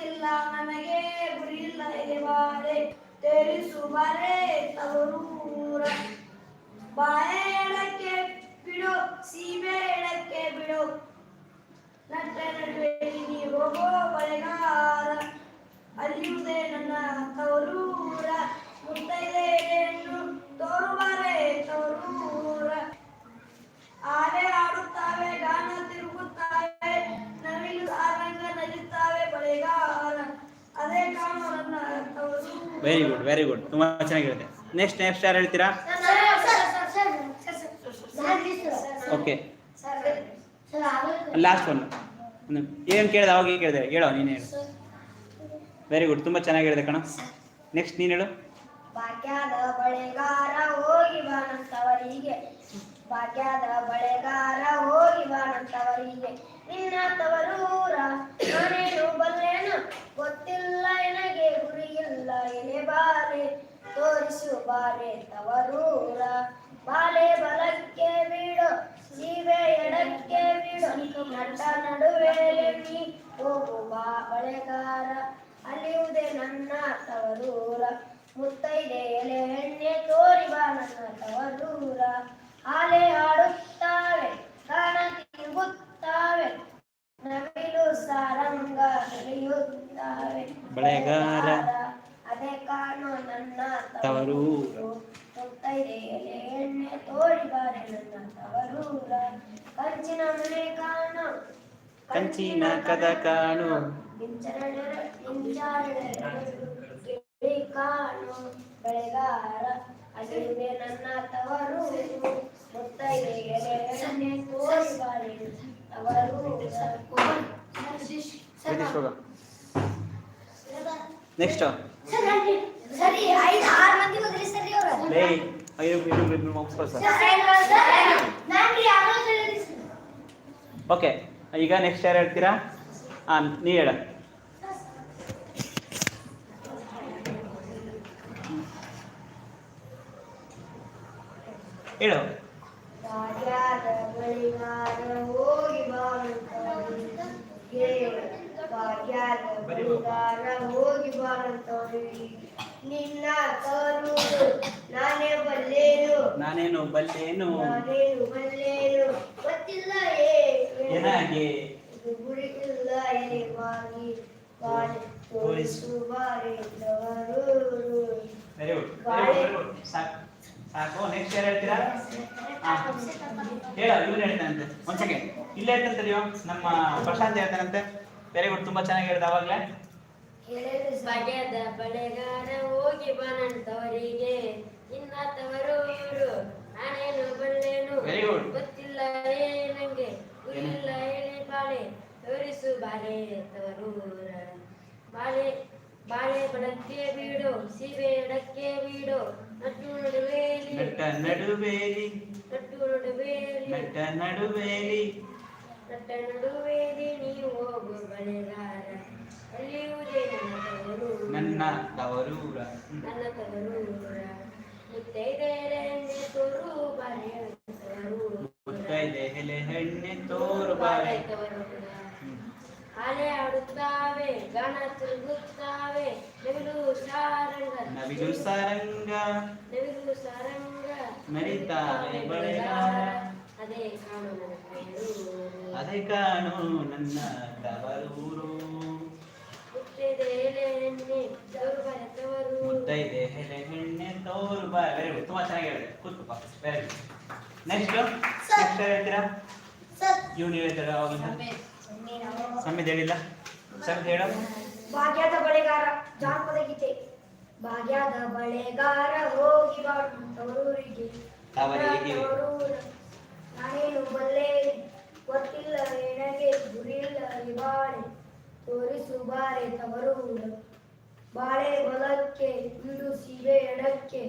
ಗೊತ್ತಿಲ್ಲ, ನನಗೆ ಗುರಿಯಿಲ್ಲ ಎಲೆವಾರೆ ತೆರಿಸುವರೆ ತವರೂರ ಎಡಕ್ಕೆ ಬಿಡು ಸೀಮೆ ಎಡಕ್ಕೆ ಬಿಡು. ನಟ್ಟ ನಡುವೆ ನೀ ಹೋಗೋ ಬಳೆಗಾರ ಅಲ್ಲಿಯುವುದೇ ನನ್ನ ತವರೂರ ಮುತ್ತೈದೆಯನ್ನು ತೋರುವರೆ ತವರೂರ ವೆರಿ ಗುಡ್ ವೆರಿ ಗುಡ್ ತುಂಬಾ ಚೆನ್ನಾಗಿರುತ್ತೆ. ನೆಕ್ಸ್ಟ್ ನೆಕ್ಸ್ಟ್ ಯಾರು ಹೇಳ್ತೀರಾ? ಓಕೆ ಲಾಸ್ಟ್ ಒನ್ ಏನು ಕೇಳಿದೆ, ಅವಾಗ ಏನು ಕೇಳಿದೆ? ಹೇಳೋ, ನೀನು ಹೇಳು. ವೆರಿ ಗುಡ್ ತುಂಬಾ ಚೆನ್ನಾಗಿ ಹೇಳಿದೆ ಕಣ. ನೆಕ್ಸ್ಟ್ ನೀನು ಹೇಳು. ಭಾಗ್ಯದ ಬಳೆಗಾರ ಹೋಗಿ ಬಾನಂತವರಿಗೆ ಭಾಗ್ಯದ ಬಳೆಗಾರ ಹೋಗಿ ಬಾನಂತವರಿಗೆ ನಿನ್ನ ತವರೂರ ನಾನೇನು ಬಲ್ಲೇನು ಗೊತ್ತಿಲ್ಲ ಎನಗೆ ಗುರಿಯಿಲ್ಲ ಬಾಲೆ ತೋರಿಸು ಬಾಲೆ ತವರೂರ. ಬಾಲೆ ಬಲಕ್ಕೆ ಬಿಡು ಸೀವೆ ಎಡಕ್ಕೆ ಬೀಡು ನಟ ನಡುವೆ ನೀ ಹೋಗು ಬಾ ಬಳೆಗಾರ. ಅಲಿಯುವುದೇ ನನ್ನ ತವರೂರ. ಮುತ್ತೈದೆ ಎಲೆ ಎಣ್ಣೆ ತೋರಿ ಬಾ ನನ್ನ ತವರೂರ. ಆಲೆ ಆಡುತ್ತಾವೆ ಕಾಣ ತಿರುಗುತ್ತಾವೆ ನವಿಲು ಸಾರಂಗ ನಡೆಯುತ್ತಾವೆ ಬಳೆಗಾರ. ಅದೇ ಕಾಣೋ ನನ್ನ ತವರು ಎಣ್ಣೆ ತೋರಿ ಬಾರೆ ನನ್ನ ತವರೂರ. ಕಂಚಿನ ಮನೆ ಕಾಣು ಕಂಚಿನ ಕದ ಕಾಣು. ಕಾಣು. ಬೆಳೆಗಾರ ಅಲ್ಲಿದೆ ನನ್ನ ತವರು ಮುತ್ತೈದೆ ಎಲೆ ಎಣ್ಣೆ ತೋರಿ ಬಾರೆ ತವರು ನೆಕ್ಸ್ಟ್ ಸರಿ ಐದು ಆರು ಮಂದಿ ಹೋದ್ರಿ ಸರಿ ಅವ್ರ. ಲೇ ಐದು ಮುಗಿಸ್ಕೊ ಸರ್ ಓಕೆ ಈಗ ನೆಕ್ಸ್ಟ್ ಯಾರು ಹೇಳ್ತೀರಾ? ಹಾಂ ನೀ ಹೇಳ. ಹೇಳು. ಹೋಗಿ ಬಾರಂತವರಿಗೆ ಭಾಗ್ಯದ ಹೋಗಿ. ಬಾರಂತವರಿಗೆ ನಿನ್ನ ನಾನೇ ಬಲ್ಲೇನು? ನಾನೇನು ಬಲ್ಲೇನು? ನಾನೇನು ಬಲ್ಲೇನು? ಗೊತ್ತಿಲ್ಲ ಏ ಗುರಿಗಿಲ್ಲ ತೋರಿಸು ವೆರಿ ಗುಡ್ ವೆರಿ ಗುಡ್ ಸಾಕು ಸಾಕು ನೆಕ್ಸ್ಟ್ ಯಾರು ಹೇಳ್ತೀರಾ? ಹೇಳ ಇವ್ರು ಹೇಳ್ತಾನಂತೆ ಒಂದ್ ಸೆಕೆಂಡ್ ಇಲ್ಲೇ ಹೇಳ್ತಾನೆ ತಡಿಯೋ. ನಮ್ಮ ಪ್ರಶಾಂತ್ ಹೇಳ್ತಾನಂತೆ. ವೆರಿ ಗುಡ್ ತುಂಬಾ ಚೆನ್ನಾಗಿ ಹೇಳಿದ ಅವಾಗಲೇ ಬಗೆದ ಬಳೆಗಾರ ಹೋಗಿ ಬಾನಂತವರಿಗೆ ಇನ್ನ ತವರೂರು ನಾನೇನು ಬಲ್ಲೇನು? Very good. ಗೊತ್ತಿಲ್ಲ ಏ ನಂಗೆ ಗುರಿಲ್ಲ ಹೇಳಿ ಬಾಳೆ ತೋರಿಸು ಬಾಳೆ ತವರೂರ. ಬಾಳೆ ಬಾಳೆ ಬಡಕ್ಕೆ ಬೀಡು ಸೀಬೆ ಎಡಕ್ಕೆ ಬೀಡು ನಟ್ಟು ನಡುವೇಲಿ. ನಡುವೇಲಿ. ನಟ್ಟು ನಡುವೇಲಿ. ನಡುವೇಲಿ. ನಟ್ಟ ನಡುವೇಲಿ ನೀವು ಹೋಗು ಬಳೆಗಾರ ಅಲ್ಲಿಯುವುದೇ ನನ್ನ ತವರೂರು ನನ್ನ ತವರೂರ ನನ್ನ ತವರೂರ ಮುತ್ತೈದೆ ಎಣ್ಣೆ ತೋರು ಬಾಳೆ ಹೆಣ್ಣೆ ತೋರು ಬಾಳೆ ಹಾಲೆ ಆಡುತ್ತಾವೆ ಗಣ ತಿರುಗುತ್ತಾವೆ ನವಿಲು ಸಾರಂಗ. ನವಿಲು ಸಾರಂಗ. ನವಿಲು ಸಾರಂಗ. ಮರಿತಾರೆ ಬಳೆಗಾರ. ಅದೇ ಕಾಣು ನನ್ನ ತವರೂರು ಅದೇ ಕಾಣು ನನ್ನ ತವರೂರು. ಮುತ್ತೈದೆ ಎಲೆ ಎಣ್ಣೆ ಮುತ್ತೈದೆ ಎಲೆ ಹೆಣ್ಣೆ ತೋರು ಬಾಳೆ ವೆರಿ ಗುಡ್ ತುಂಬಾ ಚೆನ್ನಾಗಿ ಹೇಳಿದೆ. ಬಾ. ವೆರಿ ಗುಡ್ ನೆಕ್ಸ್ಟ್ ನೆಕ್ಸ್ಟ್ ಹೇಳ್ತೀರಾ? ಇವ್ನು ಹೇಳ್ತಾರ ಅವಾಗಿಂದ ಸಮ್ಮಿದ್ ಹೇಳಿಲ್ಲ. ಸಮ್ಮಿದ್ ಹೇಳ. ಭಾಗ್ಯದ ಬಳೆಗಾರ ಜಾನಪದ ಗೀತೆ. ಭಾಗ್ಯದ ಬಳೆಗಾರ ಹೋಗಿ ಬಾಡು ತವರೂರಿಗೆ. ತವರಿಗೆ. ನಾನೇನು ಬಲ್ಲೆ ಗೊತ್ತಿಲ್ಲ ನನಗೆ ಗುರಿಲ್ಲ ಬಾಳೆ ತೋರಿಸು ಬಾರೆ ತವರು ಬಾಳೆ ಬಲಕ್ಕೆ ಬಿಡು ಸೀಬೆ ಎಡಕ್ಕೆ.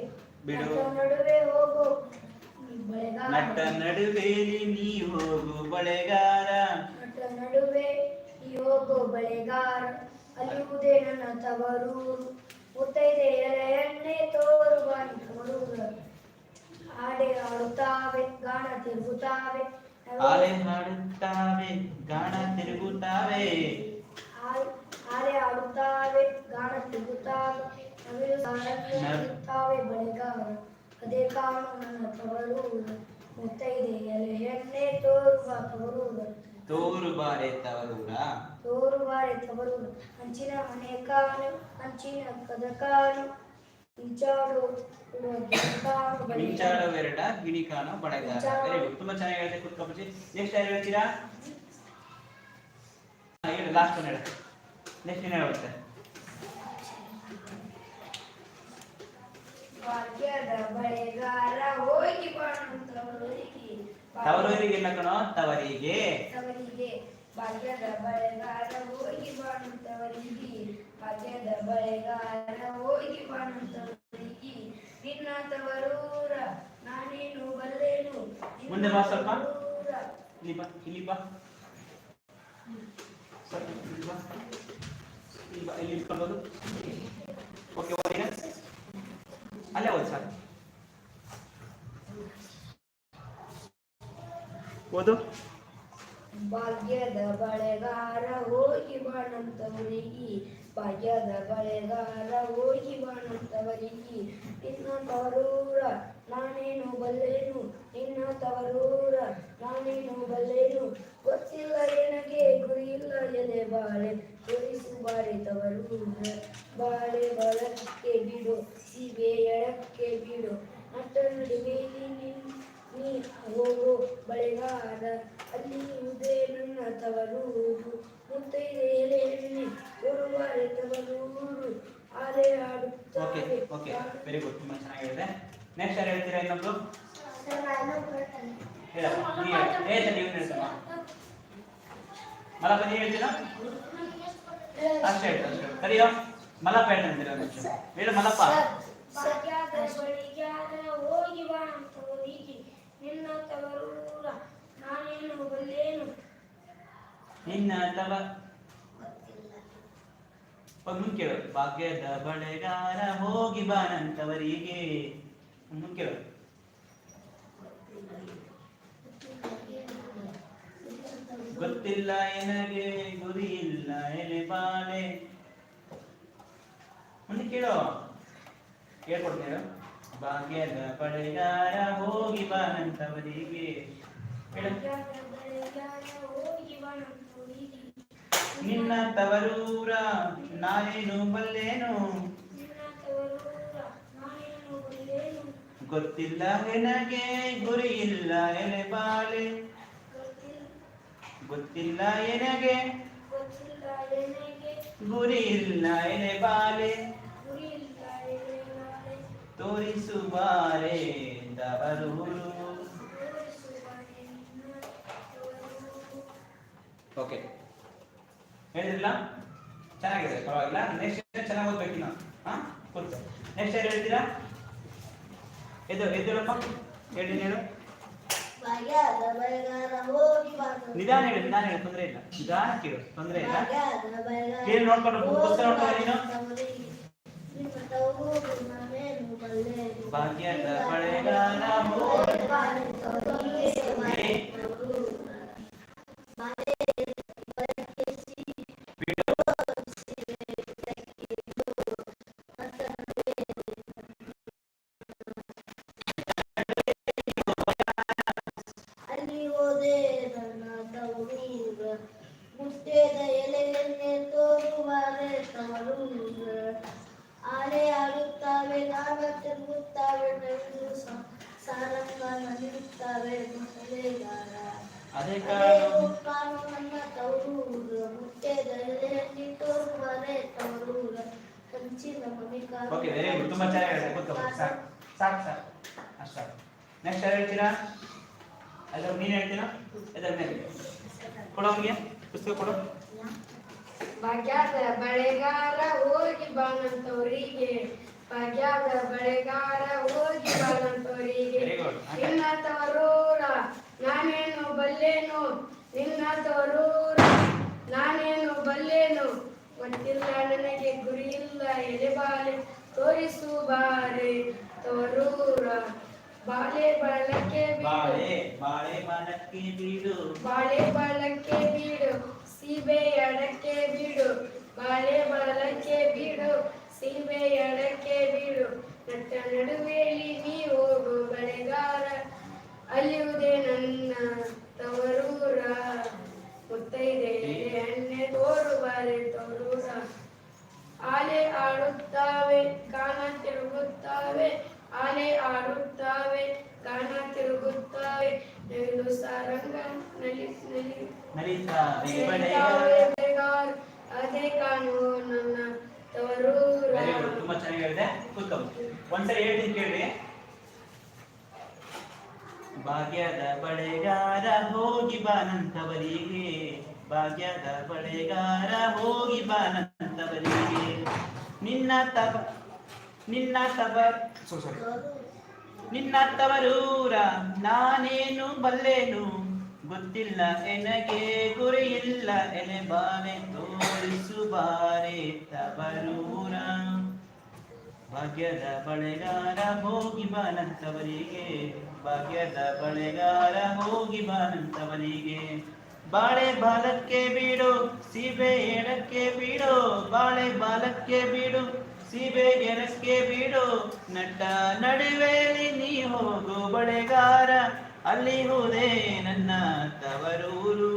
ಬಿಡು. ನಡುವೆ ಹೋಗು. ನಟ್ಟ ನಡುವೇಲಿ ನೀ ಹೋಗು ಬಳೆಗಾರ. ನಟ ನಡುವೆ ಈ ಹೋಗು ಬಳೆಗಾರ. ಅಲ್ಲಿಯುವುದೇ ನನ್ನ ತವರು ಮುತ್ತೈದೆ ಎಲೆ ಎಣ್ಣೆ ತೋರು ಬಾರಿ ತವರೂರು. ಹಾಡೆ ಗಾಣ ಆಲೆ ಹಾಡುತ್ತಾವೆ ಗಾಣ ತಿರುಗುತ್ತಾವೆ. ಆಡುತ್ತಾವೆ ಗಾಣ ಅದೇ ತವರು ಹೆಣ್ಣೆ ತೋರುವ ತೋರು ಬಾರೆ ತವರು ತೋರು ಬಾರೆ ತವರು ಹಂಚಿನ ಮನೆ ಕಾನು ಹಂಚಿನ ಕದ ಎರಡ ಗಿಣಿಕಾನೋ ಬಳೆಗಾರ ವೆರಿ ಗುಡ್ ತುಂಬಾ ಚೆನ್ನಾಗಿ ಹೇಳಿದೆ ಕುತ್ಕೊಬಿಟ್ಟು ನೆಕ್ಸ್ಟ್ ಯಾರು ಹೇಳ್ತೀರಾ? ಹೇಳಿ ಲಾಸ್ಟ್ ಒನ್ ಹೇಳು. ನೆಕ್ಸ್ಟ್ ಏನು ಹೇಳುತ್ತೆ ತವರೂರಿಗೆ ಇಲ್ಲ ಕಣೋ ತವರಿಗೆ. ತವರಿಗೆ. ಭಾಗ್ಯದ ಬಳೆಗಾರ ಹೋಗಿ ಬಾಣಂತವರಿಗೆ ಭಾಗ್ಯದ ಬಳೆಗಾರ ಹೋಗಿ ಬಾಣಂತವರಿಗೆ ನಿನ್ನ ತವರೂರ ನಾನೇನು ಬಲ್ಲೆನು? ಮುಂದೆ ಬಾ ಸ್ವಲ್ಪ. ಇಲ್ಲಿ ಬಾ ಇಲ್ಲಿ ಬಾ. ಸ್ವಲ್ಪ ಇಲ್ಲಿ ಬಾ. ಇಲ್ಲಿ ಬಾ ಇಲ್ಲಿ ಇಟ್ಕೊಳ್ಬೋದು. ಓಕೆ ಓದಿನ ಅಲ್ಲೇ ಓದಿ ಸರ್. ಓದು. ಭಾಗ್ಯದ ಬಳೆಗಾರ ಹೋಗಿ ಬಾಣಂತವರಿಗೆ ಭಾಗ್ಯದ ಬಳೆಗಾರ ಹೋಗಿ ಬಾಣಂತವರಿಗೆ, ನಿನ್ನ ತವರೂರ ನಾನೇನು ಬಲ್ಲೇನು? ನಿನ್ನ ತವರೂರ ನಾನೇನು ಬಲ್ಲೇನು? ಗೊತ್ತಿಲ್ಲ ಗುರಿ ಇಲ್ಲ ಎಲೆ ಬಾಳೆ. ತೋರಿಸು ಬಾಳೆ ತವರೂರ, ಬಾಳೆ ಬಳಕ್ಕೆ ಬಿಡು, ಸೀಬೆ ಎಳಕ್ಕೆ ಬಿಡು. ನಟ ನಿನ್ ನೀ ಹೋಗೋ ಬಳೆಗಾರ. ಅಲ್ಲಿ ಇದೆ ನನ್ನ ತವರೂರು. ಮುತ್ತೈದೆ ಎಲೆ ಎಣ್ಣೆ ಓಕೆ ಓಕೆ ವೆರಿ ಗುಡ್ ತುಂಬ ಚೆನ್ನಾಗಿದೆ. ನೆಕ್ಸ್ಟ್ ಯಾರು ಹೇಳ್ತೀರಾ ಇನ್ನೊಬ್ರು? ಮಲಪ ನೀವು ಹೇಳ್ತೀರಾ? ಅಷ್ಟೇ ಅಷ್ಟೇ ಹೇಳು ಕರಿಯೋ ಮಲಪ್ಪ ಹೇಳ್ತಂತೀರ ಒಂದು ನಿಮಿಷ. ಹೇಳು ಮಲಪ್ಪ. ನಿನ್ನ ತವ ಮುಂದೆ ಕೇಳು. ಭಾಗ್ಯದ ಬಳೆಗಾರ ಹೋಗಿ ಬಾನಂತವರಿಗೆ ಮುಂದೆ ಕೇಳೋದು ಗೊತ್ತಿಲ್ಲ ಎನಗೆ, ಗುರಿ ಇಲ್ಲ ಎಲೆ ಬಾಳೆ. ಮುಂದೆ ಕೇಳು. ಕೇಳ್ಕೊಡ್ತೇವೆ ಭಾಗ್ಯದ ಬಳೆಗಾರ ಹೋಗಿ ಬಾನಂತವರಿಗೆ ಹೇಳು. ನಿನ್ನ ತವರೂರ ನಾನೇನು ಬಲ್ಲೇನು? ಗೊತ್ತಿಲ್ಲ ನನಗೆ ಗುರಿ ಇಲ್ಲ ಎಲೆ ಬಾಳೆ. ಗೊತ್ತಿಲ್ಲ ಎನಗೆ ಗುರಿ ಇಲ್ಲ ಎಲೆ ಬಾಳೆ. ತೋರಿಸುವಾರೆ ತವರೂರು. ಓಕೆ ಹೇಳಿದ್ರಲ್ಲ? ಚೆನ್ನಾಗಿದೆ, ಪರವಾಗಿಲ್ಲ. ನೆಕ್ಸ್ಟ್ ಚೆನ್ನಾಗಿ ಓದ್ಬೇಕು ನಾವು ಹಾ? ನೆಕ್ಸ್ಟ್ ಯಾರು ಹೇಳ್ತೀರಾ? ಎದ್ದು, ಎದ್ದಿರಪ್ಪ. ಹೇಳಿ, ಹೇಳು. ನಿಧಾನ ಹೇಳಿ ನಿಧಾನ ಹೇಳಿ. ತೊಂದರೆ ಇಲ್ಲ. ನಿಧಾನ ಕೇಳು. ತೊಂದರೆ ಇಲ್ಲ. ಕೇಳಿ ನೋಡ್ಕೊಂಡು ಪುಸ್ತಕ ನೋಡ್ಕೊಂಡು ನೀನು. ಭಾಗ್ಯದ ಬಳೆಗಾರ ಹೋದೆ ನನ್ನ ತವರೂರ ಮುತ್ತೇದ ಎಲೆಯನ್ನೇ ತೋರುವಾರೆ ತವರೂರ. ಆಡುತ್ತಾವೆ ನಾಗ ತಿರುಗುತ್ತವೆ ಸ- ಸಾರಂಗ ನಲಿಯುತ್ತವೆ ಮೊಸಳೆಗಾರ ನನ್ನ ತವರೂರ. ಎಲೆಯನ್ನೇ ತೋರುವಾರೆ ತವರೂರ. ಕಂಚಿನ ಮನೆ ಓಕೆ ವೆರಿ ಗುಡ್ ತುಂಬಾ ಚೆನ್ನಾಗಿದೆ. ಸಾಕು ಸಾಕು ಸಾಕು ಅಷ್ಟು ನೆಕ್ಸ್ಟ್ ಯಾರು ಹೇಳ್ತೀರಾ? ಅದ್ರ ನೀನು ಹೇಳ್ತೀರಾ? ಅದರ ಮೇಲೆ. ಕೊಡು ಅವನಿಗೆ ಪುಸ್ತಕ ಕೊಡು. ಭಾಗ್ಯದ ಬಳೆಗಾರ ಹೋಗಿ ಬಾನಂತವರಿಗೆ ಭಾಗ್ಯದ ಬಳೆಗಾರ ಹೋಗಿ ಬಾನಂತವರಿಗೆ. ನಿನ್ನ ತವರೂರ ನಾನೇನು ಬಲ್ಲೇನು? ನಿನ್ನ ತವರೂರ ನಾನೇನು ಬಲ್ಲೇನು? ಗೊತ್ತಿಲ್ಲ ನನಗೆ ಗುರಿ ಇಲ್ಲ ಎಲೆಬಾಲೆ ತೋರಿಸು ಬಾರೆ. ತವರೂರ ಬಾಳೆ ಬಾಳಕ್ಕೆ ಬಾಳೆ ಬಾಳೆ ಬಾಳಕ್ಕೆ ಬೀಡು. ಬಾಳೆ ಬಾಳಕ್ಕೆ ಬೀಡು. ಸೀಬೆ ಎಡಕ್ಕೆ ಬೀಡು. ಬಾಳೆ ಬಾಳಕ್ಕೆ ಬೀಡು. ಸೀಬೆ ಅಡಕ್ಕೆ ಬೀಡು. ನಟ್ಟ ನಡುವೆಯಲ್ಲಿ ನೀ ಹೋಗು ಬೆಳೆಗಾರ ಅಲ್ಲಿಯುವುದೇ ನನ್ನ ತವರೂರ. ತುಂಬಾ ಚೆನ್ನಾಗಿ ಹೇಳಿದೆ. ಕೂತ್ಕೊಂಡು ಒಂದ್ಸರಿ ಹೇಳ್ತೀನಿ ಕೇಳಿ. ಭಾಗ್ಯದ ಬಳೆಗಾರ ಹೋಗಿ ಬಾನಂತವರಿಗೆ ಭಾಗ್ಯದ ಬಳೆಗಾರ ಹೋಗಿ ಬಾನಂತವರಿಗೆ ನಿನ್ನ ತವ ನಿನ್ನ ತವ ನಿನ್ನ ತವರೂರ ನಾನೇನು ಬಲ್ಲೆನು? ಗೊತ್ತಿಲ್ಲ, ಎನಗೆ ಗುರಿಯಿಲ್ಲ, ಎಲೆ ಬಾನೆ ತೋರಿಸು ಬಾರೆ ತವರೂರ. ಭಾಗ್ಯದ ಬಳೆಗಾರ ಹೋಗಿ ಬಾನಂತವರಿಗೆ ಭಾಗ್ಯದ ಬಳೆಗಾರ ಹೋಗಿ ಬಾನಂತವರಿಗೆ ಬಾಳೆ ಬಾಲಕ್ಕೆ ಬೀಡು, ಸೀಬೆ ಎಡಕ್ಕೆ ಬೀಡು, ಬಾಳೆ ಬಾಲಕ್ಕೆ ಬೀಡು, ಸೀಬೆ ಎಡಕ್ಕೆ ಬೀಡು. ನಟ್ಟ ನಡುವೆಯಲ್ಲಿ ನೀ ಹೋಗು ಬಳೆಗಾರ ಅಲ್ಲಿ ಹೋದೆ ನನ್ನ ತವರೂರು.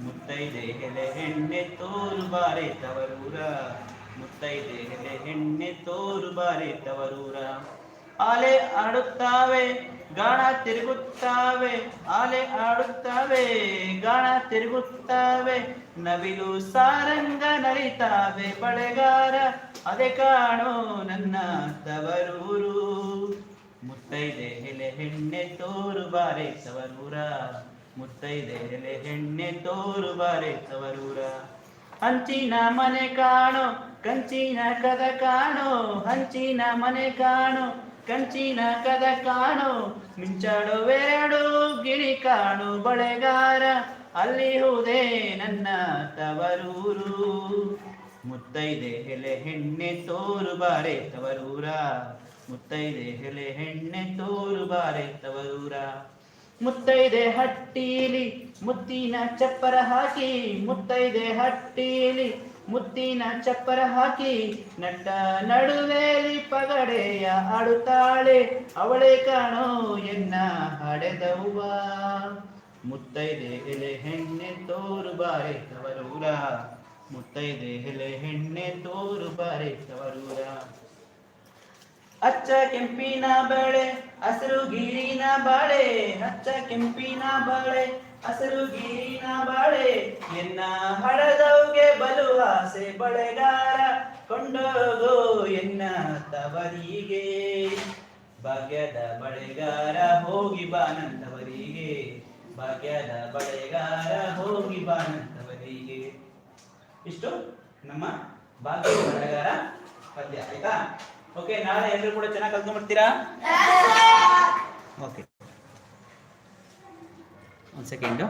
ಮುತ್ತೈದೆ ಎಲೆ ಹೆಣ್ಣೆ ತೋರು ಬಾರೆ ತವರೂರ. ಮುತ್ತೈದೆ ಎಲೆ ಹೆಣ್ಣೆ ತೋರು ಬಾರೆ ತವರೂರ. ಆಲೆ ಆಡುತ್ತಾವೆ, ಗಾಣ ತಿರುಗುತ್ತಾವೆ. ಆಲೆ ಆಡುತ್ತಾವೆ, ಗಾಣ ತಿರುಗುತ್ತಾವೆ. ನವಿಲು ಸಾರಂಗ ನಲಿತಾವೆ, ಬಳೆಗಾರ. ಅದೇ ಕಾಣೋ ನನ್ನ ತವರೂರು. ಮುತ್ತೈದೆ ಎಲೆ ಹೆಣ್ಣೆ ತೋರು ಬಾರೆ ತವರೂರ ಮುತ್ತೈದೆ ಎಲೆ ಹೆಣ್ಣೆ ತೋರು ಬಾರೆ ತವರೂರ ಹಂಚಿನ ಮನೆ ಕಾಣೋ, ಕಂಚಿನ ಕದ ಕಾಣೋ, ಹಂಚಿನ ಮನೆ ಕಾಣೋ, ಕಂಚಿನ ಕದ ಕಾಣೋ. ಮಿಂಚಾಡುವೆರಡು ಗಿಣಿ ಕಾಣು ಬಳೆಗಾರ, ಅಲ್ಲಿ ಹೋದೆ ನನ್ನ ತವರೂರು. ಮುತ್ತೈದೆ ಎಲೆ ಹೆಣ್ಣೆ ತೋರು ಬಾರೆ ತವರೂರ ಮುತ್ತೈದೆ ಹೆಲೆ ಹೆಣ್ಣೆ ತೋರು ಬಾರೆ ತವರೂರ ಮುತ್ತೈದೆ ಹಟ್ಟೀಲಿ ಮುತ್ತಿನ ಚಪ್ಪರ ಹಾಕಿ, ಮುತ್ತೈದೆ ಹಟ್ಟೀಲಿ ಮುತ್ತಿನ ಚಪ್ಪರ ಹಾಕಿ ನಟ್ಟ ನಡುವೆಲಿ ಪಗಡೆಯ ಆಡುತ್ತಾಳೆ ಅವಳೆ ಕಾಣೋ ಎನ್ನ ಹಡೆದವ್ವ. ಮುತ್ತೈದೆ ಎಲೆ ಹೆಣ್ಣೆ ತೋರು ಬಾರೆ ತವರೂರ ಮುತ್ತೈದೆ ಎಲೆ ಹೆಣ್ಣೆ ತೋರು ಬಾರೆ ತವರೂರ ಅಚ್ಚ ಕೆಂಪಿನ ಬಾಳೆ, ಹಸಿರು ಗಿರಿನ ಬಾಳೆ ಅಚ್ಚ ಕೆಂಪಿನ ಬಾಳೆ, ಹಸಿರು ಗಿರಿನ ಬಾಳೆ. ಎನ್ನ ಹಡದವ್ಗೆ ಬಲು ಆಸೆ ಬಳೆಗಾರ, ಕೊಂಡೋಗೋ ಎನ್ನ ತವರಿಗೆ ಭಾಗ್ಯದ ಬಳೆಗಾರ, ಹೋಗಿ ಬಾನಂತವರಿಗೆ ಭಾಗ್ಯದ ಬಳೆಗಾರ, ಹೋಗಿ ಬಾನಂತವರಿಗೆ ಇಷ್ಟು ನಮ್ಮ ಭಾಗ್ಯ ಬಳೆಗಾರ ಪದ್ಯ, ಆಯ್ತಾ? ಓಕೆ ನಾಳೆ ಎಲ್ಲರೂ ಕೂಡ ಚೆನ್ನಾಗಿ ಕಲ್ತ್ಕೊಂಡ್ಬರ್ತೀರಾ ಓಕೆ ಒಂದು ಸೆಕೆಂಡು